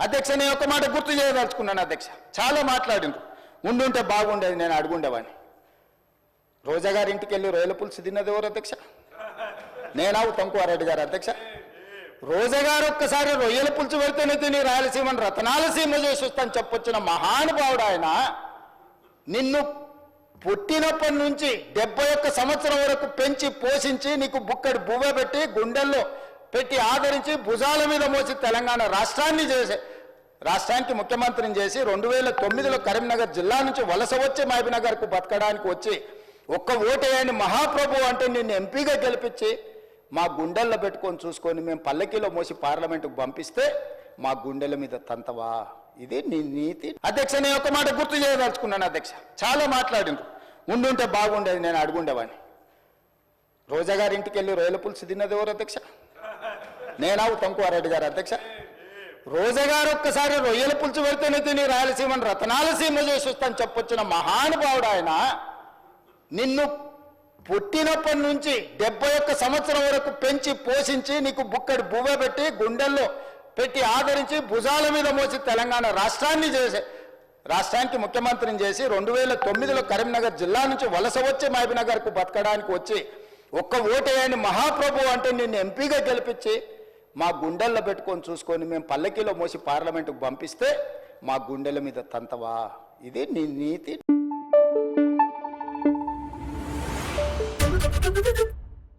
అధ్యక్ష నేను ఒక మాట గుర్తు చేయదలుచుకున్నాను అధ్యక్ష. చాలా మాట్లాడిండ్రు. ఉండుంటే బాగుండేది నేను అడుగుండేవాడిని. రోజా గారి ఇంటికి వెళ్ళి రొయ్యల పులుసు తిన్నది ఎవరు అధ్యక్ష? నేనా తంకువారెడ్డి గారు అధ్యక్ష? రోజా గారు ఒక్కసారి రొయ్యల పులుసు పెడితేనే తిని రాయలసీమను రతనాలసీమ చేసి వస్తాను చెప్పొచ్చిన మహానుభావుడు ఆయన. నిన్ను పుట్టినప్పటి నుంచి డెబ్బై ఒక్క సంవత్సరం వరకు పెంచి పోషించి నీకు బుక్కడి బువ్వ పెట్టి గుండెల్లో పెట్టి ఆదరించి భుజాల మీద మోసి తెలంగాణ రాష్ట్రాన్ని చేసే రాష్ట్రానికి ముఖ్యమంత్రిని చేసి రెండు వేల తొమ్మిదిలో కరీంనగర్ జిల్లా నుంచి వలస వచ్చి మహబీనగర్కు బతకడానికి వచ్చి ఒక్క ఓటేయని మహాప్రభు అంటే నిన్ను ఎంపీగా గెలిపించి మా గుండెల్లో పెట్టుకొని చూసుకొని మేము పల్లకీలో మోసి పార్లమెంటుకు పంపిస్తే మా గుండెల మీద తంతవా? ఇది నీ నీతి. అధ్యక్ష నేను ఒక మాట గుర్తు చేయదలుచుకున్నాను అధ్యక్ష. చాలా మాట్లాడిండ్రు. ఉండుంటే బాగుండేది నేను అడుగుండేవాడిని. రోజా గారి ఇంటికి వెళ్ళి రొయ్యల పులుసు తిన్నది ఎవరు అధ్యక్ష? నేనా ఉత్తమ్కుమారెడ్డి గారు అధ్యక్ష? రోజా గారు ఒక్కసారి రొయ్యల పులుసు పెడితేనే తిని రాయలసీమను రతనాలసీమ చేసి వస్తాను చెప్పొచ్చిన మహానుభావుడు ఆయన. నిన్ను పుట్టినప్పటి నుంచి డెబ్బై ఒక్క సంవత్సరం వరకు పెంచి పోషించి నీకు బుక్కడి బువ్వ పెట్టి గుండెల్లో పెట్టి ఆదరించి భుజాల మీద మోసి తెలంగాణ రాష్ట్రాన్ని చేసే రాష్ట్రానికి ముఖ్యమంత్రిని చేసి రెండు వేల తొమ్మిదిలో కరీంనగర్ జిల్లా నుంచి వలస వచ్చి మహబీనగర్కు బతకడానికి వచ్చి ఒక్క ఓటేయని మహాప్రభు అంటే నిన్ను ఎంపీగా గెలిపించి మా గుండెల్లో పెట్టుకొని చూసుకొని మేము పల్లకీలో మోసి పార్లమెంటుకు పంపిస్తే మా గుండెల మీద తంతవా ఇది నీ నీతి Thank you.